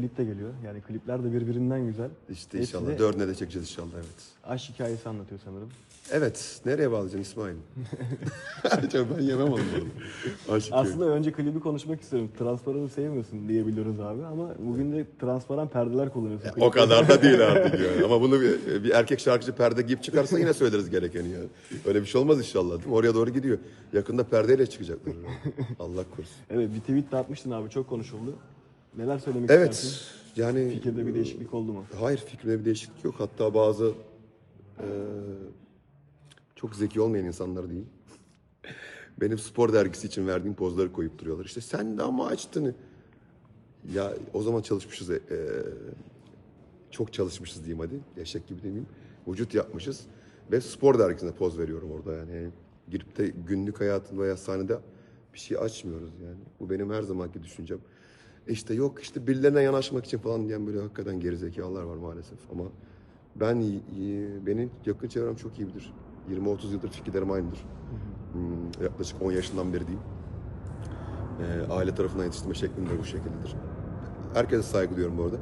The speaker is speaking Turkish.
Klip de geliyor. Yani klipler de birbirinden güzel. İşte Hepsi inşallah. de- Dördüne de çekeceğiz inşallah evet. Aşk hikayesi anlatıyor sanırım. Evet. Nereye bağlayacaksın İsmail? Ben yemem onu. Aşk Aslında önce klibi konuşmak istiyorum. Transparanı sevmiyorsun diye biliyoruz abi ama bugün de transparan perdeler kullanıyorsun. O klipte. kadar da değil artık yani. Ama bunu bir, bir erkek şarkıcı perde giyip çıkarsa yine söyleriz gerekeni yani. Öyle bir şey olmaz inşallah değil mi? Oraya doğru gidiyor. Yakında perdeyle çıkacaklar. Allah korusun. Evet bir tweet de atmıştın abi çok konuşuldu. Neler söylemek Evet. istersin? Yani Fikirde bir değişiklik oldu mu? Hayır fikrimde bir değişiklik yok. Hatta bazı eee, çok zeki olmayan insanlar diyeyim. Benim spor dergisi için verdiğim pozları koyup duruyorlar. İşte sen de ama açtın. Ya o zaman çalışmışız. eee, çok çalışmışız diyeyim hadi. Eşek gibi demeyeyim. Vücut yapmışız. Ve spor dergisine poz veriyorum orada yani. Girip de günlük hayatında veya sahnede bir şey açmıyoruz yani. Bu benim her zamanki düşüncem. İşte yok işte birilerine yanaşmak için falan diyen böyle hakikaten gerizekalılar var maalesef. Ama ben benim yakın çevrem çok iyi bilir. 20-30 yıldır fikirlerim aynıdır. Hmm, yaklaşık 10 yaşından beri diyeyim. Ee, aile tarafından yetiştirme şeklim de bu şekildedir. Herkese saygı duyuyorum bu arada.